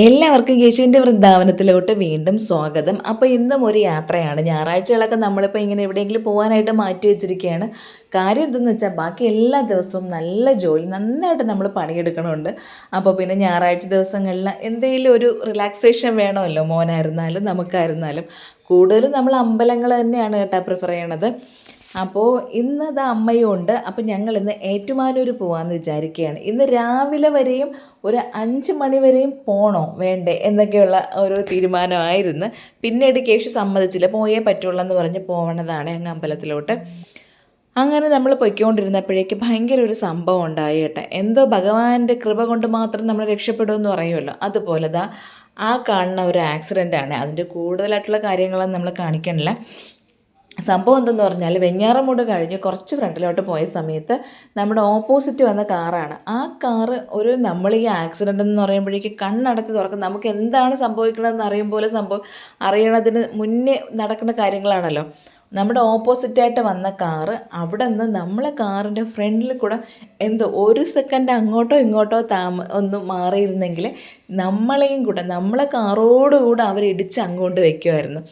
എല്ലാവർക്കും യേശുവിന്റെ വൃന്ദാവനത്തിലോട്ട് വീണ്ടും സ്വാഗതം. അപ്പോൾ ഇന്നും ഒരു യാത്രയാണ്. ഞായറാഴ്ചകളൊക്കെ നമ്മളിപ്പോൾ ഇങ്ങനെ എവിടെയെങ്കിലും പോകാനായിട്ട് മാറ്റി വെച്ചിരിക്കുകയാണ്. കാര്യം എന്തെന്ന് വെച്ചാൽ ബാക്കി എല്ലാ ദിവസവും നല്ല ജോലി നന്നായിട്ട് നമ്മൾ പണിയെടുക്കണമുണ്ട്. അപ്പോൾ പിന്നെ ഞായറാഴ്ച ദിവസങ്ങളിൽ എന്തെങ്കിലും ഒരു റിലാക്സേഷൻ വേണമല്ലോ? മോനായിരുന്നാലും നമുക്കായിരുന്നാലും. കൂടുതലും നമ്മൾ അമ്പലങ്ങൾ തന്നെയാണ് കേട്ടോ പ്രിഫർ ചെയ്യണത്. അപ്പോൾ ഇന്ന് അത് അമ്മയും ഉണ്ട്. അപ്പോൾ ഞങ്ങൾ ഇന്ന് ഏറ്റുമാനൂർ പോകാമെന്ന് വിചാരിക്കുകയാണ് ഇന്ന് രാവിലെ വരെയും ഒരു അഞ്ച് മണി വരെയും പോണോ വേണ്ടേ എന്നൊക്കെയുള്ള ഒരു തീരുമാനമായിരുന്നു. പിന്നീട് കേശു സമ്മതിച്ചില്ല. പോയേ പറ്റുള്ളൂ എന്ന് പറഞ്ഞ് പോകണതാണ് അങ്ങ് അമ്പലത്തിലോട്ട്. അങ്ങനെ നമ്മൾ പൊയ്ക്കൊണ്ടിരുന്നപ്പോഴേക്ക് ഭയങ്കര ഒരു സംഭവം ഉണ്ടായി കേട്ടെ. എന്തോ ഭഗവാന്റെ കൃപ കൊണ്ട് മാത്രം നമ്മൾ രക്ഷപ്പെടുമെന്ന് പറയുമല്ലോ. അതുപോലെ ദാ ആ കാണുന്ന ഒരു ആക്സിഡന്റ് ആണ്. അതിന്റെ കൂടുതലായിട്ടുള്ള കാര്യങ്ങളൊന്നും നമ്മൾ കാണിക്കണില്ല. സംഭവം എന്തെന്ന് പറഞ്ഞാൽ വെഞ്ഞാറമൂട് കഴിഞ്ഞ് കുറച്ച് ഫ്രണ്ടിലോട്ട് പോയ സമയത്ത് നമ്മുടെ ഓപ്പോസിറ്റ് വന്ന കാറാണ്. ആ കാറ് ഒരു നമ്മൾ ഈ ആക്സിഡന്റ് എന്ന് പറയുമ്പോഴേക്ക് കണ്ണടച്ച് തുറക്കും. നമുക്ക് എന്താണ് സംഭവിക്കണമെന്ന് അറിയും പോലെ സംഭവം അറിയണതിന് മുന്നേ നടക്കുന്ന കാര്യങ്ങളാണല്ലോ. നമ്മുടെ ഓപ്പോസിറ്റായിട്ട് വന്ന കാറ് അവിടെ നിന്ന് നമ്മളെ കാറിന്റെ ഫ്രണ്ടിൽ കൂടെ എന്തോ ഒരു സെക്കൻഡ് അങ്ങോട്ടോ ഇങ്ങോട്ടോ താമ ഒന്ന് മാറിയിരുന്നെങ്കിൽ നമ്മളെയും കൂടെ നമ്മളെ കാറോടുകൂടെ അവരിടിച്ച് അങ്ങോട്ട് വയ്ക്കുമായിരുന്നു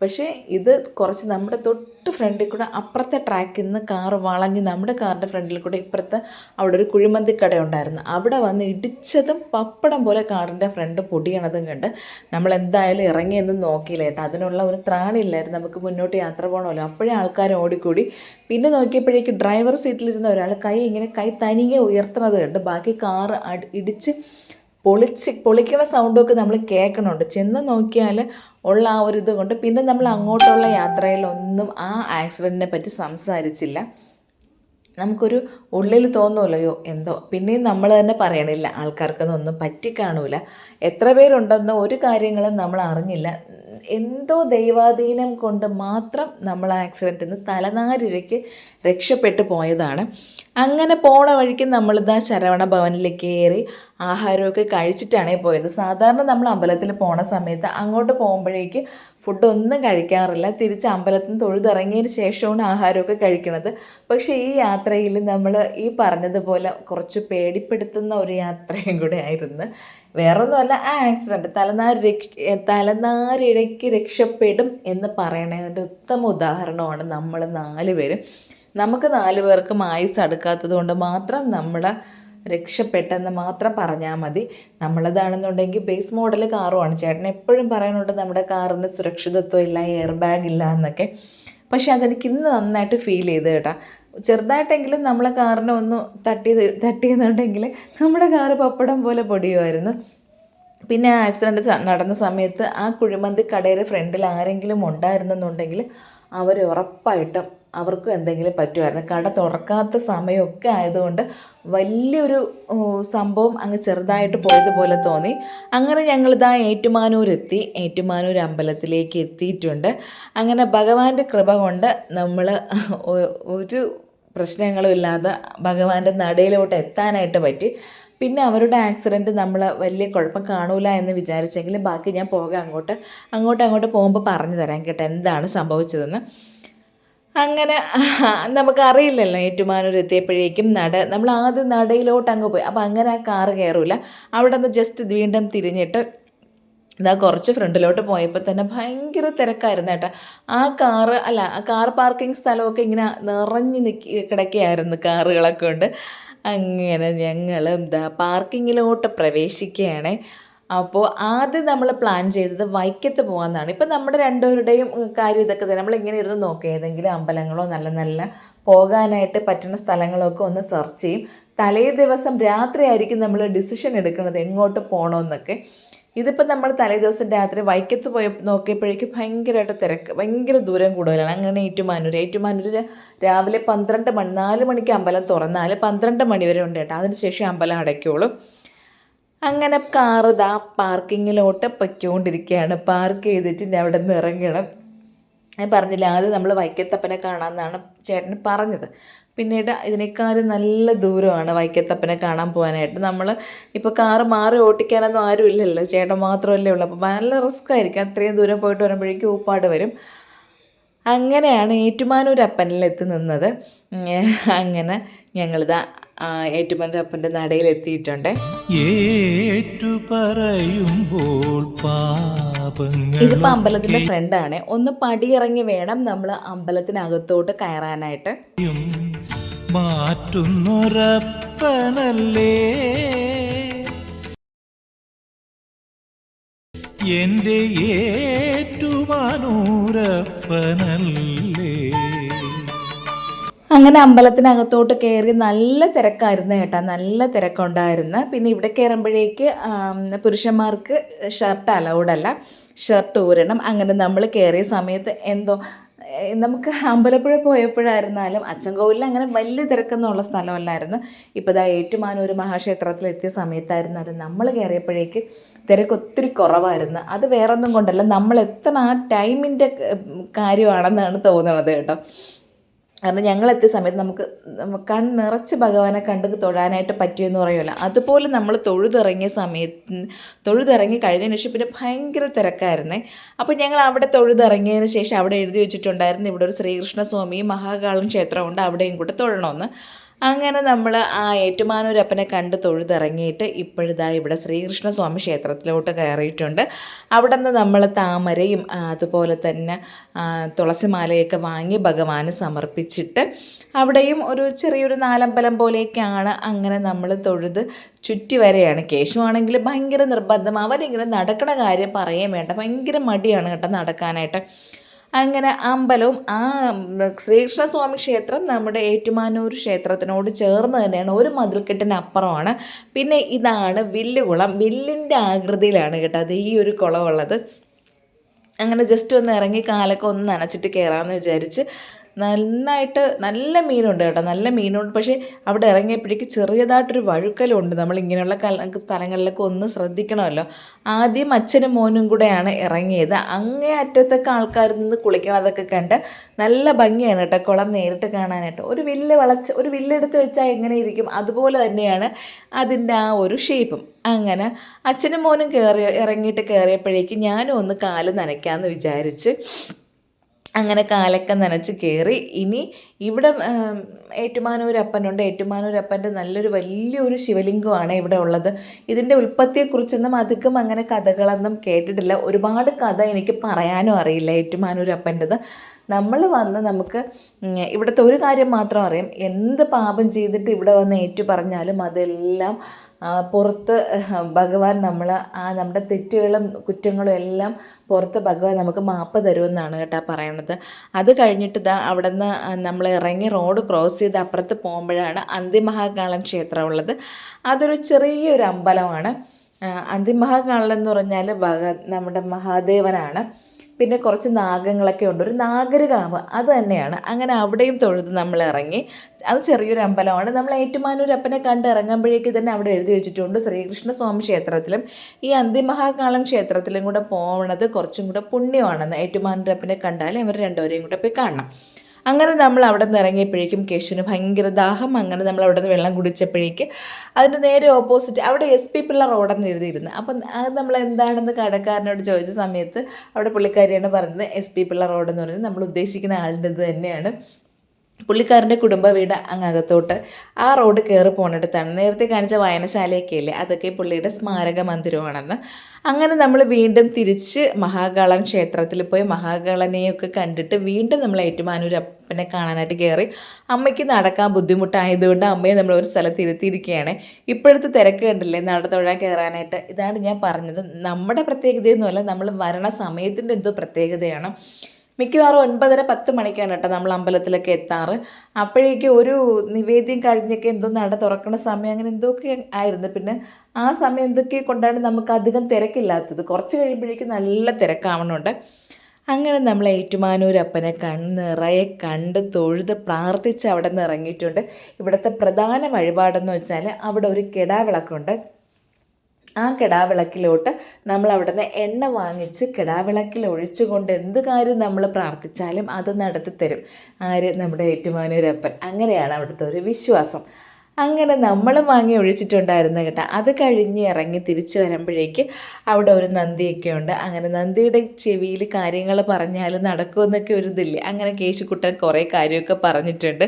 പക്ഷേ ഇത് കുറച്ച് നമ്മുടെ തൊട്ട് ഫ്രണ്ടിൽ കൂടെ അപ്പുറത്തെ ട്രാക്കിൽ നിന്ന് കാറ് വളഞ്ഞ് നമ്മുടെ കാറിന്റെ ഫ്രണ്ടിൽ കൂടെ ഇപ്പുറത്ത് അവിടെ ഒരു കുഴിമന്തി കട ഉണ്ടായിരുന്നു. അവിടെ വന്ന് ഇടിച്ചതും പപ്പടം പോലെ കാറിന്റെ ഫ്രണ്ട് പൊടിയണതും കണ്ട് നമ്മൾ എന്തായാലും ഇറങ്ങിയെന്നും നോക്കിയില്ല കേട്ടോ. അതിനുള്ള ഒരു ത്രാണില്ലായിരുന്നു നമുക്ക് മുന്നോട്ട് യാത്ര പോകണമല്ലോ അപ്പോഴേ ആൾക്കാർ ഓടിക്കൂടി. പിന്നെ നോക്കിയപ്പോഴേക്ക് ഡ്രൈവർ സീറ്റിലിരുന്ന ഒരാൾ കൈ ഇങ്ങനെ കൈ തനിയെ ഉയർത്തണത് കണ്ട് ബാക്കി കാറ് ഇടിച്ച് പൊളിച്ച് പൊളിക്കണ സൗണ്ടൊക്കെ നമ്മൾ കേൾക്കണുണ്ട്. ചെന്ന് നോക്കിയാൽ ഉള്ള ആ ഒരു ഇത് കൊണ്ട് പിന്നെ നമ്മൾ അങ്ങോട്ടുള്ള യാത്രയിലൊന്നും ആ ആക്സിഡന്റിനെ പറ്റി സംസാരിച്ചില്ല. നമുക്കൊരു ഉള്ളിൽ തോന്നുമല്ലോ എന്തോ? പിന്നെയും നമ്മൾ തന്നെ പറയണില്ല ആൾക്കാർക്കൊന്നും ഒന്നും പറ്റിക്കാണൂല എത്ര പേരുണ്ടെന്നോ ഒരു കാര്യങ്ങളും നമ്മൾ അറിഞ്ഞില്ല. എന്തോ ദൈവാധീനം കൊണ്ട് മാത്രം നമ്മൾ ആക്സിഡന്റിൽ നിന്ന് തലനാരിഴയ്ക്ക് രക്ഷപ്പെട്ടു പോയതാണ്. അങ്ങനെ പോണ വഴിക്ക് നമ്മളിതാ ശരവണ ഭവനിലേക്ക് കയറി ആഹാരമൊക്കെ കഴിച്ചിട്ടാണേ പോയത്. സാധാരണ നമ്മൾ അമ്പലത്തിൽ പോണ സമയത്ത് അങ്ങോട്ട് പോകുമ്പോഴേക്ക് ഫുഡ് ഒന്നും കഴിക്കാറില്ല. തിരിച്ച് അമ്പലത്തിൽ നിന്ന് തൊഴുതിറങ്ങിയതിന് ശേഷമാണ് ആഹാരമൊക്കെ കഴിക്കുന്നത്. പക്ഷേ ഈ യാത്രയിൽ നമ്മൾ ഈ പറഞ്ഞതുപോലെ കുറച്ച് പേടിപ്പെടുത്തുന്ന ഒരു യാത്രയും കൂടെ ആയിരുന്നു. വേറൊന്നുമല്ല ആ ആക്സിഡന്റ് തലനാരി തലനാരിഴയ്ക്ക് രക്ഷപ്പെടും എന്ന് പറയണതിന്റെ ഉത്തമ ഉദാഹരണമാണ് നമ്മൾ നാല് പേരും. നമുക്ക് നാല് പേർക്കും ആയുസ് അടുക്കാത്തത് കൊണ്ട് മാത്രം നമ്മുടെ രക്ഷപ്പെട്ടെന്ന് മാത്രം പറഞ്ഞാൽ മതി. നമ്മളതാണെന്നുണ്ടെങ്കിൽ ബേസ് മോഡൽ കാറുമാണ്. ചേട്ടൻ എപ്പോഴും പറയാനുണ്ട് നമ്മുടെ കാറിന് സുരക്ഷിതത്വം ഇല്ല എയർ ബാഗ് ഇല്ല എന്നൊക്കെ. പക്ഷെ അതെനിക്ക് ഇന്ന് നന്നായിട്ട് ഫീൽ ചെയ്ത് കേട്ടാ. ചെറുതായിട്ടെങ്കിലും നമ്മളെ കാറിനെ ഒന്ന് തട്ടി തട്ടിയെന്നുണ്ടെങ്കിൽ നമ്മുടെ കാറ് പപ്പടം പോലെ പൊടിയുമായിരുന്നു. പിന്നെ ആക്സിഡന്റ് നടന്ന സമയത്ത് ആ കുഴിമന്തി കടയുടെ ഫ്രണ്ടിൽ ആരെങ്കിലും ഉണ്ടായിരുന്നെന്നുണ്ടെങ്കിൽ അവർ ഉറപ്പായിട്ടും അവർക്കും എന്തെങ്കിലും പറ്റുമായിരുന്നു. കട തുറക്കാത്ത സമയമൊക്കെ ആയതുകൊണ്ട് വലിയൊരു സംഭവം അങ്ങ് ചെറുതായിട്ട് പോയതുപോലെ തോന്നി. അങ്ങനെ ഞങ്ങളിതാ ഏറ്റുമാനൂരെത്തി. ഏറ്റുമാനൂർ അമ്പലത്തിലേക്ക് എത്തിയിട്ടുണ്ട്. അങ്ങനെ ഭഗവാന്റെ കൃപ കൊണ്ട് നമ്മൾ ഒരു പ്രശ്നങ്ങളും ഇല്ലാതെ ഭഗവാന്റെ നടയിലോട്ട് എത്താനായിട്ട് പറ്റി. പിന്നെ അവരുടെ ആക്സിഡന്റ് നമ്മൾ വലിയ കുഴപ്പം കാണൂല എന്ന് വിചാരിച്ചെങ്കിലും ബാക്കി ഞാൻ പോകാം അങ്ങോട്ട്. അങ്ങോട്ട് അങ്ങോട്ട് പോകുമ്പോൾ പറഞ്ഞു തരാം കേട്ടോ എന്താണ് സംഭവിച്ചതെന്ന്. അങ്ങനെ നമുക്കറിയില്ലല്ലോ ഏറ്റുമാനൂർ എത്തിയപ്പോഴേക്കും നട നമ്മൾ ആദ്യം നടയിലോട്ട് അങ്ങ് പോയി. അപ്പോൾ അങ്ങനെ ആ കാറ് കയറില്ല അവിടെ നിന്ന് ജസ്റ്റ് വീണ്ടും തിരിഞ്ഞിട്ട് ഇതാ കുറച്ച് ഫ്രണ്ടിലോട്ട് പോയപ്പോൾ തന്നെ ഭയങ്കര തിരക്കായിരുന്നു കേട്ടോ. ആ കാറ് അല്ല ആ കാർ പാർക്കിംഗ് സ്ഥലമൊക്കെ ഇങ്ങനെ നിറഞ്ഞു നിൽക്കി കിടക്കുകയായിരുന്നു കാറുകളൊക്കെ ഉണ്ട് അങ്ങനെ ഞങ്ങൾ എന്താ പാർക്കിങ്ങിലോട്ട് പ്രവേശിക്കുകയാണേ. അപ്പോൾ ആദ്യം നമ്മൾ പ്ലാൻ ചെയ്തത് വൈക്കത്ത് പോകാമെന്നാണ് ഇപ്പം നമ്മുടെ രണ്ടുപേരുടെയും കാര്യം ഇതൊക്കെ തന്നെ. നമ്മൾ ഇങ്ങനെ ഇരുന്ന് നോക്കുക ഏതെങ്കിലും അമ്പലങ്ങളോ നല്ല നല്ല പോകാനായിട്ട് പറ്റുന്ന സ്ഥലങ്ങളൊക്കെ ഒന്ന് സെർച്ച് ചെയ്യും. തലേ ദിവസം രാത്രി ആയിരിക്കും നമ്മൾ ഡിസിഷൻ എടുക്കുന്നത് എങ്ങോട്ട് പോകണമെന്നൊക്കെ ഇതിപ്പോൾ നമ്മൾ തലേ ദിവസം രാത്രി വൈക്കത്ത് പോയ നോക്കിയപ്പോഴേക്കും ഭയങ്കരമായിട്ട് തിരക്ക്. ഭയങ്കര ദൂരം കൂടുതലാണ്. അങ്ങനെ ഏറ്റുമാനൂർ ഏറ്റുമാനൂർ രാവിലെ പന്ത്രണ്ട് മണി നാല് മണിക്ക് അമ്പലം തുറന്നാൽ പന്ത്രണ്ട് മണി വരെ ഉണ്ട് കേട്ടോ. അതിന് അമ്പലം അടയ്ക്കുള്ളൂ. അങ്ങനെ കാറ് ഇതാ പാർക്കിങ്ങിലോട്ട് പൊയ്ക്കൊണ്ടിരിക്കുകയാണ്. പാർക്ക് ചെയ്തിട്ട് ഞാൻ അവിടെ നിന്ന് ഇറങ്ങണം. ഞാൻ പറഞ്ഞില്ല ആദ്യം നമ്മൾ വൈക്കത്തപ്പനെ കാണാമെന്നാണ് ചേട്ടൻ പറഞ്ഞത്. പിന്നീട് ഇതിനേക്കാളും നല്ല ദൂരമാണ് വൈക്കത്തപ്പനെ കാണാൻ പോകാനായിട്ട്. നമ്മൾ ഇപ്പോൾ കാറ് മാറി ഓട്ടിക്കാനൊന്നും ആരും ഇല്ലല്ലോ. ചേട്ടൻ മാത്രമല്ലേ ഉള്ളൂ. അപ്പോൾ നല്ല റിസ്ക് ആയിരിക്കും. അത്രയും ദൂരം പോയിട്ട് വരുമ്പോഴേക്കും ഊപ്പാട് വരും. അങ്ങനെയാണ് എത്തി നിന്നത്. അങ്ങനെ ഞങ്ങളിതാ ഏറ്റുമാനൂരപ്പന്റെ നടയിൽ എത്തിയിട്ടുണ്ട് ഇതിപ്പോൾ അമ്പലത്തിന്റെ ഫ്രണ്ടാണ്. ഒന്ന് പടിയിറങ്ങി വേണം നമ്മൾ അമ്പലത്തിനകത്തോട്ട് കയറാനായിട്ട്. മാറ്റുന്നൊരപ്പനല്ലേ? എന്റെ ഏറ്റുമാനൂരപ്പനല്ലേ? അങ്ങനെ അമ്പലത്തിനകത്തോട്ട് കയറി നല്ല തിരക്കായിരുന്നു കേട്ടോ. നല്ല തിരക്കുണ്ടായിരുന്നു. പിന്നെ ഇവിടെ കയറുമ്പോഴേക്ക് പുരുഷന്മാർക്ക് ഷർട്ട് അലൗഡല്ല ഷർട്ട് ഊരണം. അങ്ങനെ നമ്മൾ കയറിയ സമയത്ത് എന്തോ നമുക്ക് അമ്പലപ്പുഴ പോയപ്പോഴായിരുന്നാലും അച്ചൻകോവിലിൽ അങ്ങനെ വലിയ തിരക്കെന്നുള്ള സ്ഥലമല്ലായിരുന്നു. ഇപ്പോൾ ഇതാ ഏറ്റുമാനൂർ മഹാക്ഷേത്രത്തിൽ എത്തിയ സമയത്തായിരുന്നാലും നമ്മൾ കയറിയപ്പോഴേക്ക് തിരക്ക് ഒത്തിരി കുറവായിരുന്നു. അത് വേറൊന്നും കൊണ്ടല്ല. നമ്മൾ എത്ര ആ ടൈമിന്റെ കാര്യമാണെന്നാണ് തോന്നുന്നത് കേട്ടോ. കാരണം ഞങ്ങൾ എത്തിയ സമയത്ത് നമുക്ക് കൺ നിറച്ച് ഭഗവാനെ കണ്ട് തൊഴാനായിട്ട് പറ്റിയെന്ന് പറയുമല്ലോ. അതുപോലെ നമ്മൾ തൊഴുതിറങ്ങിയ സമയത്ത് തൊഴുതിറങ്ങി കഴിഞ്ഞതിന് ശേഷം പിന്നെ ഭയങ്കര തിരക്കായിരുന്നേ. അപ്പോൾ ഞങ്ങൾ അവിടെ തൊഴുതിറങ്ങിയതിന് ശേഷം അവിടെ എഴുതി വെച്ചിട്ടുണ്ടായിരുന്നു ഇവിടെ ഒരു ശ്രീകൃഷ്ണസ്വാമിയും മഹാകാളം ക്ഷേത്രമുണ്ട് അവിടെയും കൂടെ തൊഴണമെന്ന്. അങ്ങനെ നമ്മൾ ആ ഏറ്റുമാനൂരപ്പനെ കണ്ട് തൊഴുതിറങ്ങിയിട്ട് ഇപ്പോഴിതാ ഇവിടെ ശ്രീകൃഷ്ണസ്വാമി ക്ഷേത്രത്തിലോട്ട് കയറിയിട്ടുണ്ട്. അവിടെ നിന്ന് നമ്മൾ താമരയും അതുപോലെ തന്നെ തുളസിമാലയൊക്കെ വാങ്ങി ഭഗവാന് സമർപ്പിച്ചിട്ട് അവിടെയും ഒരു ചെറിയൊരു നാലമ്പലം പോലെയൊക്കെയാണ് അങ്ങനെ നമ്മൾ തൊഴുത് ചുറ്റി വരെയാണ് കേശു ആണെങ്കിൽ ഭയങ്കര നിർബന്ധം. അവനിങ്ങനെ നടക്കണ കാര്യം പറയുകയും വേണ്ട. ഭയങ്കര മടിയാണ് കേട്ടോ നടക്കാനായിട്ട്. അങ്ങനെ അമ്പലവും ആ ശ്രീകൃഷ്ണസ്വാമി ക്ഷേത്രം നമ്മുടെ ഏറ്റുമാനൂർ ക്ഷേത്രത്തിനോട് ചേർന്ന് തന്നെയാണ്. ഒരു മതിൽക്കെട്ടിനപ്പുറമാണ് പിന്നെ ഇതാണ് വില്ലുകുളം. വില്ലിന്റെ ആകൃതിയിലാണ് കേട്ടോ അത് ഈ ഒരു കുളമുള്ളത്. അങ്ങനെ ജസ്റ്റ് ഒന്ന് ഇറങ്ങി കാലൊക്കെ ഒന്ന് നനച്ചിട്ട് കയറാമെന്ന് വിചാരിച്ച് നന്നായിട്ട് നല്ല മീനുണ്ട് കേട്ടോ നല്ല മീനുണ്ട്. പക്ഷേ അവിടെ ഇറങ്ങിയപ്പോഴേക്ക് ചെറിയതായിട്ടൊരു വഴുക്കലുണ്ട്. നമ്മൾ ഇങ്ങനെയുള്ള സ്ഥലങ്ങളിലൊക്കെ ഒന്ന് ശ്രദ്ധിക്കണമല്ലോ. ആദ്യം അച്ഛനും മോനും കൂടെയാണ് ഇറങ്ങിയത്. അങ്ങേ അറ്റത്തൊക്കെ ആൾക്കാരിൽ നിന്ന് കുളിക്കണതൊക്കെ കണ്ട് നല്ല ഭംഗിയാണ് കേട്ടോ കുളം നേരിട്ട് കാണാനായിട്ട്. ഒരു വില്ല് വളച്ച് ഒരു വില്ലെടുത്ത് വെച്ചാൽ എങ്ങനെ ഇരിക്കും? അതുപോലെ തന്നെയാണ് അതിന്റെ ആ ഒരു ഷേപ്പും. അങ്ങനെ അച്ഛനും മോനും കയറി ഇറങ്ങിയിട്ട് കയറിയപ്പോഴേക്ക് ഞാനും ഒന്ന് കാൽ നനയ്ക്കാമെന്ന് വിചാരിച്ച് അങ്ങനെ കാലൊക്കെ നനച്ച് കയറി ഇനി ഇവിടെ ഏറ്റുമാനൂരപ്പനുണ്ട്. ഏറ്റുമാനൂരപ്പന്റെ നല്ലൊരു വലിയൊരു ശിവലിംഗമാണ് ഇവിടെ ഉള്ളത്. ഇതിന്റെ ഉൽപ്പത്തിയെക്കുറിച്ചൊന്നും അധികം അങ്ങനെ കഥകളൊന്നും കേട്ടിട്ടില്ല. ഒരുപാട് കഥ എനിക്ക് പറയാനും അറിയില്ല ഏറ്റുമാനൂരപ്പന്റെത് നമ്മൾ വന്ന് നമുക്ക് ഇവിടുത്തെ ഒരു കാര്യം മാത്രം അറിയാം. എന്ത് പാപം ചെയ്തിട്ട് ഇവിടെ വന്ന് ഏറ്റു പറഞ്ഞാലും അതെല്ലാം പുറത്ത് ഭഗവാൻ നമ്മൾ ആ നമ്മുടെ തെറ്റുകളും കുറ്റങ്ങളും എല്ലാം പുറത്ത് ഭഗവാൻ നമുക്ക് മാപ്പ് തരുമെന്നാണ് കേട്ടോ പറയണത്. അത് കഴിഞ്ഞിട്ട് ഇതാ അവിടെ നിന്ന് നമ്മൾ ഇറങ്ങി റോഡ് ക്രോസ് ചെയ്ത് അപ്പുറത്ത് പോകുമ്പോഴാണ് അന്തിമഹാകാളൻ ക്ഷേത്രം ഉള്ളത് അതൊരു ചെറിയൊരു അമ്പലമാണ്. അന്തിമഹാകാളൻ എന്ന് പറഞ്ഞാൽ ഭഗ നമ്മുടെ മഹാദേവനാണ്. പിന്നെ കുറച്ച് നാഗങ്ങളൊക്കെ ഉണ്ട്. ഒരു നാഗരകാവ് അത് തന്നെയാണ്. അങ്ങനെ അവിടെയും തൊഴുത് നമ്മൾ ഇറങ്ങി അത് ചെറിയൊരു അമ്പലമാണ്. നമ്മൾ ഏറ്റുമാനൂരപ്പനെ കണ്ട് ഇറങ്ങുമ്പോഴേക്ക് തന്നെ അവിടെ എഴുതി വെച്ചിട്ടുണ്ട് ശ്രീകൃഷ്ണ സ്വാമി ക്ഷേത്രത്തിലും. ഈ അന്തിമഹാകാളം ക്ഷേത്രത്തിലും കൂടെ പോകണത് കുറച്ചും കൂടെ പുണ്യമാണെന്ന് ഏറ്റുമാനൂരപ്പനെ കണ്ടാൽ ഇവർ രണ്ടുപേരെയും കൂടെ പോയി കാണണം. അങ്ങനെ നമ്മൾ അവിടെ നിന്ന് ഇറങ്ങിയപ്പോഴേക്കും കേശുവിന് ഭയങ്കര ദാഹം. അങ്ങനെ നമ്മൾ അവിടെ നിന്ന് വെള്ളം കുടിച്ചപ്പോഴേക്ക് അതിന്റെ നേരെ ഓപ്പോസിറ്റ് അവിടെ എസ് പി പിള്ള റോഡെന്ന് എഴുതിയിരുന്നു. അപ്പം അത് നമ്മൾ എന്താണെന്ന് കടക്കാരനോട് ചോദിച്ച സമയത്ത് അവിടെ പുള്ളിക്കാരിയാണ് പറഞ്ഞത് എസ് പി പിള്ള റോഡെന്ന് പറയുന്നത് നമ്മൾ ഉദ്ദേശിക്കുന്ന ആളുടെ ഇത് തന്നെയാണ്. പുള്ളിക്കാരന്റെ കുടുംബ വീട് അങ്ങകത്തോട്ട് ആ റോഡ് കയറി പോണിടത്താണ്. നേരത്തെ കാണിച്ച വായനശാലയൊക്കെ ഇല്ലേ അതൊക്കെ പുള്ളിയുടെ സ്മാരക മന്ദിരമാണെന്ന്. അങ്ങനെ നമ്മൾ വീണ്ടും തിരിച്ച് മഹാകാളൻ ക്ഷേത്രത്തിൽ പോയി മഹാകാളനെയൊക്കെ കണ്ടിട്ട് വീണ്ടും നമ്മൾ ഏറ്റുമാനൂരപ്പനെ കാണാനായിട്ട് കയറി. അമ്മയ്ക്ക് നടക്കാൻ ബുദ്ധിമുട്ടായതുകൊണ്ട് അമ്മയെ നമ്മൾ ഒരു സ്ഥലത്ത് ഇരുത്തിയിരിക്കുകയാണ് ഇപ്പോഴത്തെ തിരക്ക് കണ്ടില്ലേ? നട തൊഴാൻ കയറാനായിട്ട്. ഇതാണ് ഞാൻ പറഞ്ഞത്. നമ്മുടെ പ്രത്യേകതയൊന്നുമല്ല നമ്മൾ വരണ സമയത്തിന്റെ എന്തോ പ്രത്യേകതയാണ്. മിക്കവാറും ഒൻപതര പത്ത് മണിക്കാണ് കേട്ടോ നമ്മൾ അമ്പലത്തിലൊക്കെ എത്താറ്. അപ്പോഴേക്ക് ഒരു നിവേദ്യം കഴിഞ്ഞൊക്കെ എന്തോ നട തുറക്കുന്ന സമയം അങ്ങനെ എന്തൊക്കെ ആയിരുന്നു. പിന്നെ ആ സമയം എന്തൊക്കെ കൊണ്ടാണ് നമുക്ക് അധികം തിരക്കില്ലാത്തത്? കുറച്ച് കഴിയുമ്പോഴേക്കും നല്ല തിരക്കാവണുണ്ട്. അങ്ങനെ നമ്മൾ ഏറ്റുമാനൂരപ്പനെ കണ്ണിറയെ കണ്ട് തൊഴുത് പ്രാർത്ഥിച്ച് അവിടെ നിന്ന് ഇറങ്ങിയിട്ടുണ്ട്. ഇവിടുത്തെ പ്രധാന വഴിപാടെന്ന് വെച്ചാൽ അവിടെ ഒരു കിടാവിളക്കുണ്ട്. ആ കിടാവിളക്കിലോട്ട് നമ്മൾ അവിടുന്ന് എണ്ണ വാങ്ങിച്ച് കിടാവിളക്കിൽ ഒഴിച്ചുകൊണ്ട് എന്ത് കാര്യം നമ്മൾ പ്രാർത്ഥിച്ചാലും അത് നടത്തി തരും ആര്? നമ്മുടെ ഏറ്റുമാനൂരപ്പൻ. അങ്ങനെയാണ് അവിടുത്തെ ഒരു വിശ്വാസം. അങ്ങനെ നമ്മൾ വാങ്ങി ഒഴിച്ചിട്ടുണ്ടായിരുന്നു കേട്ടോ. അത് കഴിഞ്ഞ് ഇറങ്ങി തിരിച്ചു വരുമ്പോഴേക്ക് അവിടെ ഒരു നന്ദിയൊക്കെ ഉണ്ട് അങ്ങനെ നന്ദിയുടെ ചെവിയിൽ കാര്യങ്ങൾ പറഞ്ഞാൽ നടക്കുമെന്നൊക്കെ ഒരു ഇതില്ലേ? അങ്ങനെ കേശുക്കുട്ടൻ കുറേ കാര്യമൊക്കെ പറഞ്ഞിട്ടുണ്ട്.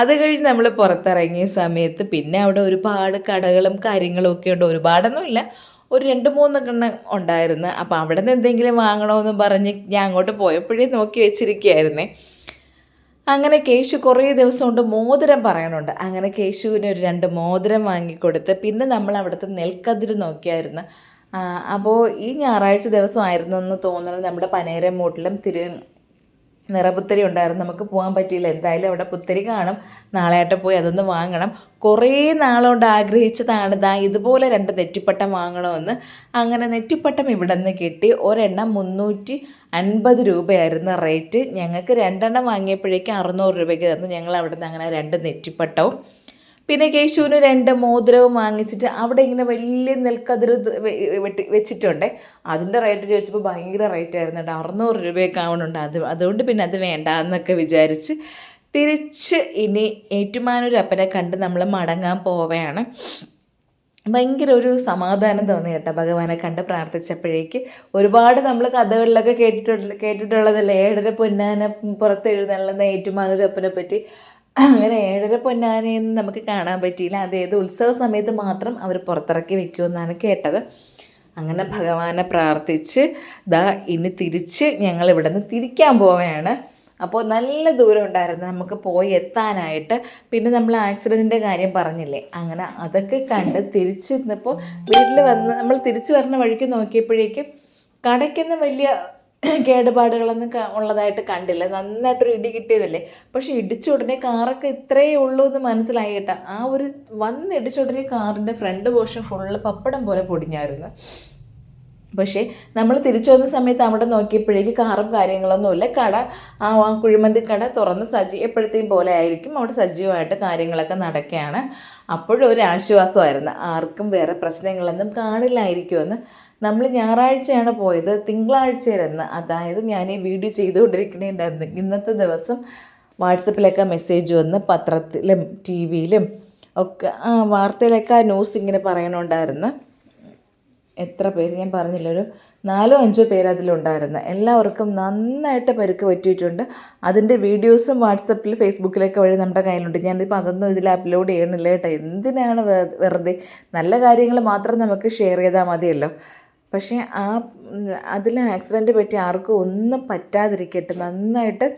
അത് കഴിഞ്ഞ് നമ്മൾ പുറത്തിറങ്ങിയ സമയത്ത് പിന്നെ അവിടെ ഒരുപാട് കടകളും കാര്യങ്ങളും ഒക്കെ ഉണ്ട്. ഒരുപാടൊന്നുമില്ല ഒരു രണ്ട് മൂന്ന് എണ്ണം ഉണ്ടായിരുന്നു. അപ്പോൾ അവിടെ നിന്ന് എന്തെങ്കിലും വാങ്ങണമെന്ന് പറഞ്ഞ് ഞാൻ അങ്ങോട്ട് പോയപ്പോഴേ നോക്കി വെച്ചിരിക്കുകയായിരുന്നേ. അങ്ങനെ കേശു കുറേ ദിവസം കൊണ്ട് മോതിരം പറയണുണ്ട് അങ്ങനെ കേശുവിന് ഒരു രണ്ട് മോതിരം വാങ്ങിക്കൊടുത്ത് പിന്നെ നമ്മൾ അവിടുത്തെ നെൽക്കതിര് നോക്കിയായിരുന്നു. അപ്പോൾ ഈ ഞായറാഴ്ച ദിവസമായിരുന്നെന്ന് ആയിരുന്നു എന്ന് തോന്നുന്നത് നമ്മുടെ പനേരം മൂട്ടിലും തിരു നിറപുത്തരി ഉണ്ടായിരുന്നു. നമുക്ക് പോകാൻ പറ്റിയില്ല. എന്തായാലും അവിടെ പുത്തരി കാണും. നാളെയായിട്ട് പോയി അതൊന്ന് വാങ്ങണം. കുറേ നാളോണ്ട് ആഗ്രഹിച്ചതാണ് ദാ ഇതുപോലെ രണ്ട് നെറ്റിപ്പട്ടം വാങ്ങണമെന്ന്. അങ്ങനെ നെറ്റിപ്പട്ടം ഇവിടെ നിന്ന് കിട്ടി. ഒരെണ്ണം മുന്നൂറ്റി അൻപത് രൂപയായിരുന്നു റേറ്റ്. ഞങ്ങൾക്ക് രണ്ടെണ്ണം വാങ്ങിയപ്പോഴേക്കും അറുന്നൂറ് രൂപയ്ക്ക് തന്നു. ഞങ്ങൾ അവിടെ നിന്ന് അങ്ങനെ രണ്ട് നെറ്റിപ്പട്ടവും പിന്നെ കേശുവിന് രണ്ട് മോതിരവും വാങ്ങിച്ചിട്ട് അവിടെ ഇങ്ങനെ വലിയ നെൽക്കതിർ വെട്ടി വെച്ചിട്ടുണ്ട്. അതിന്റെ റേറ്റ് ചോദിച്ചപ്പോൾ ഭയങ്കര റേറ്റ് ആയിരുന്നു അറുന്നൂറ് രൂപയൊക്കെ ആവണുണ്ട്. അത് അതുകൊണ്ട് പിന്നെ അത് വേണ്ട എന്നൊക്കെ വിചാരിച്ച് തിരിച്ച് ഇനി ഏറ്റുമാനൂർ അപ്പനെ കണ്ട് നമ്മൾ മടങ്ങാൻ പോവുകയാണ്. ഭയങ്കര ഒരു സമാധാനം തോന്നി കേട്ടോ ഭഗവാനെ കണ്ട് പ്രാർത്ഥിച്ചപ്പോഴേക്ക്. ഒരുപാട് നമ്മൾ കഥകളിലൊക്കെ കേട്ടിട്ടുള്ള കേട്ടിട്ടുള്ളതല്ലേ? ഏഴര പൊന്നാന പുറത്ത് എഴുന്നള്ളുന്ന ഏറ്റുമാനൂരപ്പനെ പറ്റി അങ്ങനെ ഏഴര പൊന്നാനയൊന്നും നമുക്ക് കാണാൻ പറ്റിയില്ല. അത് ഏത് ഉത്സവ സമയത്ത് മാത്രം അവർ പുറത്തിറക്കി വെക്കുമെന്നാണ് കേട്ടത്. അങ്ങനെ ഭഗവാനെ പ്രാർത്ഥിച്ച് ദാ ഇനി തിരിച്ച് ഞങ്ങൾ ഇവിടെ നിന്ന് തിരിക്കാൻ പോവുകയാണ്. അപ്പോൾ നല്ല ദൂരം ഉണ്ടായിരുന്നു. നമുക്ക് പോയി എത്താനായിട്ട്. പിന്നെ നമ്മൾ ആക്സിഡന്റിന്റെ കാര്യം പറഞ്ഞില്ലേ? അങ്ങനെ അതൊക്കെ കണ്ട് തിരിച്ച് നിന്നപ്പോൾ വീട്ടിൽ വന്ന് നമ്മൾ തിരിച്ചു വരുന്ന വഴിക്ക് നോക്കിയപ്പോഴേക്കും കടയ്ക്കൊന്നും വലിയ കേടുപാടുകളൊന്നും ഉള്ളതായിട്ട് കണ്ടില്ല. നന്നായിട്ടൊരു ഇടി കിട്ടിയതല്ലേ? പക്ഷേ ഇടിച്ച ഉടനെ കാറൊക്കെ ഇത്രയേ ഉള്ളൂ എന്ന് കേട്ടോ. ആ ഒരു വന്ന് ഇടിച്ച ഉടനെ കാറിന്റെ ഫ്രണ്ട് പോർഷൻ ഫുള്ള് പപ്പടം പോലെ പൊടിഞ്ഞായിരുന്നു. പക്ഷേ നമ്മൾ തിരിച്ചു വന്ന സമയത്ത് അവിടെ നോക്കിയപ്പോഴേക്ക് കാറും കാര്യങ്ങളൊന്നുമില്ല കട ആ ആ കുഴിമന്തി കട തുറന്ന് സജീ എപ്പോഴത്തെയും പോലെ ആയിരിക്കും. അവിടെ സജീവമായിട്ട് കാര്യങ്ങളൊക്കെ നടക്കുകയാണ്. അപ്പോഴും ഒരു ആശ്വാസമായിരുന്നു. ആർക്കും വേറെ പ്രശ്നങ്ങളൊന്നും കാണില്ലായിരിക്കുമെന്ന് നമ്മൾ ഞായറാഴ്ചയാണ് പോയത് തിങ്കളാഴ്ചയിലെന്ന് അതായത് ഞാൻ ഈ വീഡിയോ ചെയ്തുകൊണ്ടിരിക്കണേണ്ടായിരുന്നു ഇന്നത്തെ ദിവസം വാട്സപ്പിലൊക്കെ മെസ്സേജ് വന്ന് പത്രത്തിലും ടി വിയിലും ഒക്കെ ആ വാർത്തയിലൊക്കെ ആ ന്യൂസ് ഇങ്ങനെ പറയണുണ്ടായിരുന്നു. എത്ര പേര് ഞാൻ പറഞ്ഞില്ല ഒരു നാലോ അഞ്ചോ പേര് അതിലുണ്ടായിരുന്നു. എല്ലാവർക്കും നന്നായിട്ട് പരിക്ക് പറ്റിയിട്ടുണ്ട്. അതിന്റെ വീഡിയോസും വാട്സപ്പിൽ ഫേസ്ബുക്കിലൊക്കെ വഴി നമ്മുടെ കയ്യിലുണ്ട്. ഞാനിപ്പോൾ അതൊന്നും ഇതിൽ അപ്ലോഡ് ചെയ്യണില്ല കേട്ടോ. എന്തിനാണ് വെറുതെ? നല്ല കാര്യങ്ങൾ മാത്രം നമുക്ക് ഷെയർ ചെയ്താൽ മതിയല്ലോ. പക്ഷേ ആ അതിൽ ആക്സിഡന്റ് പറ്റി ആർക്കും ഒന്നും പറ്റാതിരിക്കട്ടെ. നന്നായിട്ട്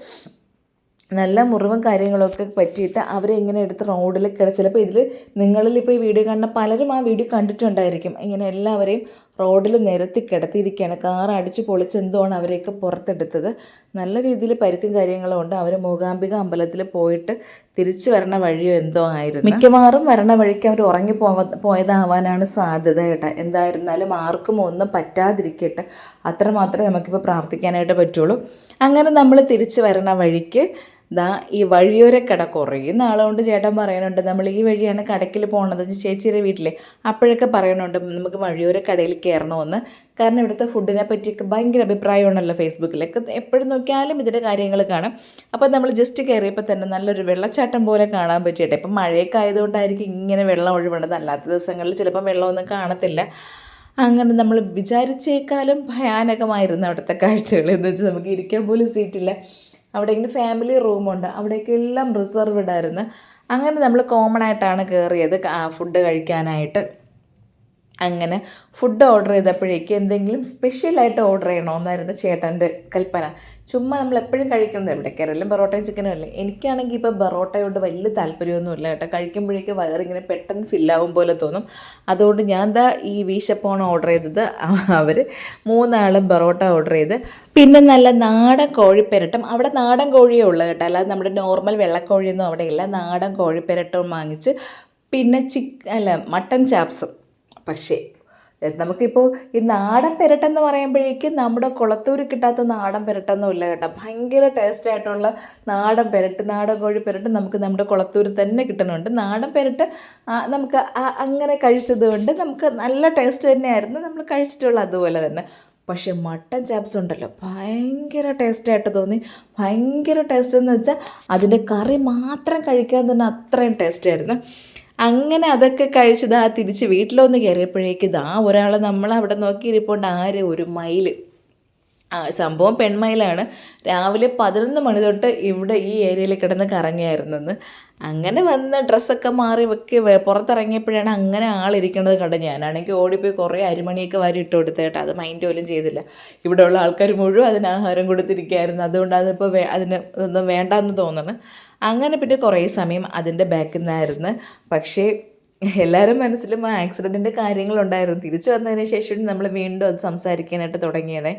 നല്ല മുറിവും കാര്യങ്ങളൊക്കെ പറ്റിയിട്ട് അവരെ ഇങ്ങനെ എടുത്ത് റോഡിൽ കിട ചിലപ്പോൾ ഇതിൽ നിങ്ങളിൽ ഇപ്പോൾ ഈ വീഡിയോ കാണുന്ന പലരും ആ വീഡിയോ കണ്ടിട്ടുണ്ടായിരിക്കും. ഇങ്ങനെ എല്ലാവരെയും റോഡിൽ നിരത്തി കിടത്തിയിരിക്കുകയാണ്. കാർ അടിച്ച് പൊളിച്ച് എന്തുമാണ് അവരെയൊക്കെ പുറത്തെടുത്തത്. നല്ല രീതിയിൽ പരിക്കും കാര്യങ്ങളും ഉണ്ട്. അവർ മൂകാംബിക അമ്പലത്തിൽ പോയിട്ട് തിരിച്ചു വരണ വഴിയോ എന്തോ ആയിരുന്നു. മിക്കവാറും വരണ വഴിക്ക് അവർ ഉറങ്ങി പോയതാവാനാണ് സാധ്യത കേട്ടോ. എന്തായിരുന്നാലും ആർക്കും ഒന്നും പറ്റാതിരിക്കട്ടെ. അത്രമാത്രമേ നമുക്കിപ്പോൾ പ്രാർത്ഥിക്കാനായിട്ട് പറ്റുള്ളൂ. അങ്ങനെ നമ്മൾ തിരിച്ചു വരണ വഴിക്ക് ദാ ഈ വഴിയോരക്കട കുറേ നാളുകൊണ്ട് ചേട്ടൻ പറയാനുണ്ട് നമ്മൾ ഈ വഴിയാണ് കടയ്ക്കിൽ പോകണത് ചേച്ചിയുടെ വീട്ടിൽ അപ്പോഴൊക്കെ പറയണുണ്ട് നമുക്ക് വഴിയോര കടയിൽ കയറണമെന്ന് കാരണം ഇവിടുത്തെ ഫുഡിനെ പറ്റിയൊക്കെ ഭയങ്കര അഭിപ്രായമാണല്ലോ ഫേസ്ബുക്കിലൊക്കെ. എപ്പോഴും നോക്കിയാലും ഇതിന്റെ കാര്യങ്ങൾ കാണാം. അപ്പോൾ നമ്മൾ ജസ്റ്റ് കയറിയപ്പോൾ തന്നെ നല്ലൊരു വെള്ളച്ചാട്ടം പോലെ കാണാൻ പറ്റിയിട്ട് ഇപ്പം മഴയൊക്കെ ആയതുകൊണ്ടായിരിക്കും ഇങ്ങനെ വെള്ളം ഒഴിവുണ്ടത് അല്ലാത്ത ദിവസങ്ങളിൽ ചിലപ്പോൾ വെള്ളമൊന്നും കാണത്തില്ല. അങ്ങനെ നമ്മൾ വിചാരിച്ചേക്കാളും ഭയാനകമായിരുന്നു അവിടുത്തെ കാഴ്ചകൾ. എന്ന് വെച്ചാൽ നമുക്ക് ഇരിക്കാൻ പോലും സീറ്റില്ല. അവിടെ ഇങ്ങനെ ഫാമിലി റൂമുണ്ട് അവിടെയൊക്കെ എല്ലാം റിസർവ്ഡ് ആയിരുന്നു. അങ്ങനെ നമ്മൾ കോമൺ ആയിട്ടാണ് കയറിയത് ഫുഡ് കഴിക്കാനായിട്ട്. അങ്ങനെ ഫുഡ് ഓർഡർ ചെയ്തപ്പോഴേക്ക് എന്തെങ്കിലും സ്പെഷ്യലായിട്ട് ഓർഡർ ചെയ്യണമെന്നായിരുന്നു ചേട്ടന്റെ കൽപ്പന. ചുമ്മാ നമ്മൾ എപ്പോഴും കഴിക്കുന്നത് ഇവിടെ കയറലും പൊറോട്ടയും ചിക്കനും അല്ലേ? എനിക്കാണെങ്കിൽ ഇപ്പോൾ പൊറോട്ടയോട് വലിയ താല്പര്യമൊന്നുമില്ല കേട്ടോ. കഴിക്കുമ്പോഴേക്ക് വയറിങ്ങനെ പെട്ടെന്ന് ഫില്ലാവും പോലെ തോന്നും. അതുകൊണ്ട് ഞാൻ എന്താ ഈ വീശപ്പോണം ഓർഡർ ചെയ്തത്. അവർ മൂന്നാളും പൊറോട്ട ഓർഡർ ചെയ്ത്. പിന്നെ നല്ല നാടൻ കോഴിപ്പെരട്ടും. അവിടെ നാടൻ കോഴിയേ ഉള്ളൂ കേട്ടോ. അല്ലാതെ നമ്മുടെ നോർമൽ വെള്ളക്കോഴിയൊന്നും അവിടെ ഇല്ല നാടൻ കോഴിപ്പെരട്ടവും വാങ്ങിച്ച് പിന്നെ ചിക്ക് അല്ല മട്ടൻ ചാപ്സും പക്ഷേ നമുക്കിപ്പോൾ ഈ നാടൻ പെരട്ടെന്ന് പറയുമ്പോഴേക്കും നമ്മുടെ കുളത്തൂർ കിട്ടാത്ത നാടൻ പെരട്ടൊന്നുമില്ല കേട്ടോ. ഭയങ്കര ടേസ്റ്റ് ആയിട്ടുള്ള നാടൻ പെരട്ട് നാടൻ കോഴി പെരട്ട് നമുക്ക് നമ്മുടെ കുളത്തൂർ തന്നെ കിട്ടുന്നുണ്ട് നാടൻ പെരട്ട് നമുക്ക് അങ്ങനെ കഴിച്ചത് കൊണ്ട് നമുക്ക് നല്ല ടേസ്റ്റ് തന്നെയായിരുന്നു നമ്മൾ കഴിച്ചിട്ടുള്ള അതുപോലെ തന്നെ. പക്ഷേ മട്ടൻ ചാപ്സ് ഉണ്ടല്ലോ ഭയങ്കര ടേസ്റ്റായിട്ട് തോന്നി. ഭയങ്കര ടേസ്റ്റ് എന്ന് വെച്ചാൽ അതിന്റെ കറി മാത്രം കഴിക്കാൻ തന്നെ അത്രയും ടേസ്റ്റായിരുന്നു അങ്ങനെ അതൊക്കെ കഴിച്ച് ദാ തിരിച്ച് വീട്ടിലൊന്ന് കയറിയപ്പോഴേക്ക് ദാ ഒരാൾ നമ്മളവിടെ നോക്കിയിരിപ്പോണ്ട്. ആര്? ഒരു മയിൽ സംഭവം പെൺമയിലാണ്. രാവിലെ പതിനൊന്ന് മണി തൊട്ട് ഇവിടെ ഈ ഏരിയയിൽ കിടന്ന് കറങ്ങിയായിരുന്നെന്ന്. അങ്ങനെ വന്ന് ഡ്രസ്സൊക്കെ മാറി വെക്കി പുറത്തിറങ്ങിയപ്പോഴാണ് അങ്ങനെ ആളിരിക്കുന്നത് കണ്ട്. ഞാനാണെങ്കിൽ ഓടിപ്പോയി കുറേ അരിമണിയൊക്കെ വാരി ഇട്ട് കൊടുത്തേട്ടാ അത് മൈൻഡ് പോലും ചെയ്തില്ല. ഇവിടെയുള്ള ആൾക്കാർ മുഴുവൻ അതിന് ആഹാരം കൊടുത്തിരിക്കുകയായിരുന്നു. അതുകൊണ്ട് അതിപ്പോൾ അതിന് ഒന്നും വേണ്ടെന്ന് തോന്നുന്നു അങ്ങനെ പിന്നെ കുറേ സമയം അതിന്റെ ബാക്കിൽ നിന്നായിരുന്നു പക്ഷേ എല്ലാവരും മനസ്സിലും ആ ആക്സിഡന്റിന്റെ കാര്യങ്ങളുണ്ടായിരുന്നു. തിരിച്ചു വന്നതിന് ശേഷം നമ്മൾ വീണ്ടും അത് സംസാരിക്കാനായിട്ട് തുടങ്ങിയത്.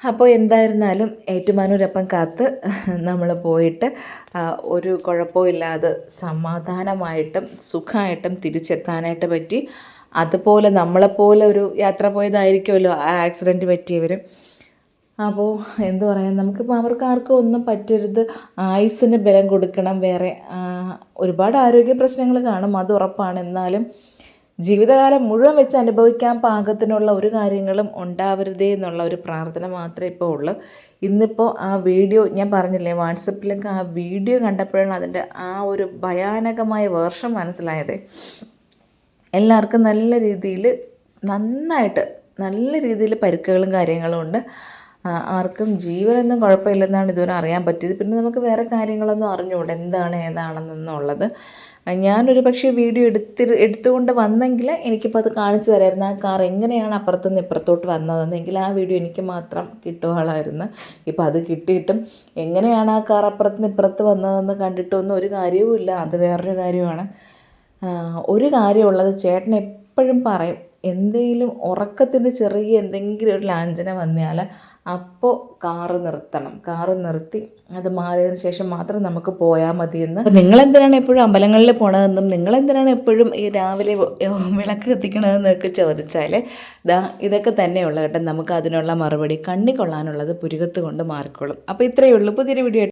അപ്പോൾ എന്തായിരുന്നാലും ഏറ്റുമാനൂരപ്പം കാത്ത് നമ്മൾ പോയിട്ട് ഒരു കുഴപ്പമില്ലാതെ സമാധാനമായിട്ടും സുഖമായിട്ടും തിരിച്ചെത്താനായിട്ട് പറ്റി. അതുപോലെ നമ്മളെപ്പോലെ ഒരു യാത്ര പോയതായിരിക്കുമല്ലോ ആ ആക്സിഡന്റ് പറ്റിയവരും. അപ്പോൾ എന്തു പറയാൻ നമുക്കിപ്പോൾ അവർക്ക് ആർക്കും ഒന്നും പറ്റരുത്. ആയുസ്സിന് ബലം കൊടുക്കണം. വേറെ ഒരുപാട് ആരോഗ്യ പ്രശ്നങ്ങൾ കാണും. അത് ഉറപ്പാണ്. എന്നാലും ജീവിതകാലം മുഴുവൻ വെച്ച് അനുഭവിക്കാൻ പാകത്തിനുള്ള ഒരു കാര്യങ്ങളും ഉണ്ടാവരുതേ എന്നുള്ള ഒരു പ്രാർത്ഥന മാത്രമേ ഇപ്പോൾ ഉള്ളൂ. ഇന്നിപ്പോൾ ആ വീഡിയോ ഞാൻ പറഞ്ഞില്ലേ വാട്സപ്പിലൊക്കെ ആ വീഡിയോ കണ്ടപ്പോഴാണ് അതിന്റെ ആ ഒരു ഭയാനകമായ വേർഷം മനസ്സിലായത്. എല്ലാവർക്കും നല്ല രീതിയിൽ നന്നായിട്ട് നല്ല രീതിയിൽ പരുക്കുകളും കാര്യങ്ങളും ഉണ്ട്. ആർക്കും ജീവനൊന്നും കുഴപ്പമില്ലെന്നാണ് ഇതുവരെ അറിയാൻ പറ്റിയത്. പിന്നെ നമുക്ക് വേറെ കാര്യങ്ങളൊന്നും അറിഞ്ഞുകൂടെ. എന്താണ് ഏതാണെന്നുള്ളത്. ഞാനൊരു പക്ഷേ വീഡിയോ എടുത്തി എടുത്തുകൊണ്ട് വന്നെങ്കിൽ എനിക്കിപ്പോൾ അത് കാണിച്ചു തരായിരുന്നു. ആ കാർ എങ്ങനെയാണ് അപ്പുറത്തുനിന്ന് ഇപ്പുറത്തോട്ട് വന്നതെന്നെങ്കിൽ ആ വീഡിയോ എനിക്ക് മാത്രം കിട്ടുകയാളായിരുന്നു ഇപ്പോൾ അത് കിട്ടിയിട്ടും എങ്ങനെയാണ് ആ കാർ അപ്പുറത്തുനിന്ന് ഇപ്പുറത്ത് വന്നതെന്ന് കണ്ടിട്ടൊന്നും ഒരു കാര്യവുമില്ല. അത് വേറൊരു കാര്യമാണ്. ഒരു കാര്യമുള്ളത് ചേട്ടൻ എപ്പോഴും പറയും എന്തെങ്കിലും ഉറക്കത്തിന്റെ ചെറിയ എന്തെങ്കിലും ഒരു ലാഞ്ചന വന്നാൽ അപ്പോൾ കാറ് നിർത്തണം. കാറ് നിർത്തി അത് മാറിയതിന് ശേഷം മാത്രം നമുക്ക് പോയാൽ മതിയെന്ന്. നിങ്ങളെന്തിനാണ് എപ്പോഴും അമ്പലങ്ങളിൽ പോണതെന്നും നിങ്ങളെന്തിനാണ് എപ്പോഴും ഈ രാവിലെ വിളക്ക് കത്തിക്കണതെന്നൊക്കെ ചോദിച്ചാൽ ദാ ഇതൊക്കെ തന്നെയുള്ള കേട്ടോ. നമുക്ക് അതിനുള്ള മറുപടി കണ്ണി കൊള്ളാനുള്ളത് പുരുകത്ത് കൊണ്ട് മാറിക്കോളും. അപ്പോൾ ഇത്രയേ ഉള്ളൂ. പുതിയൊരു വീഡിയോ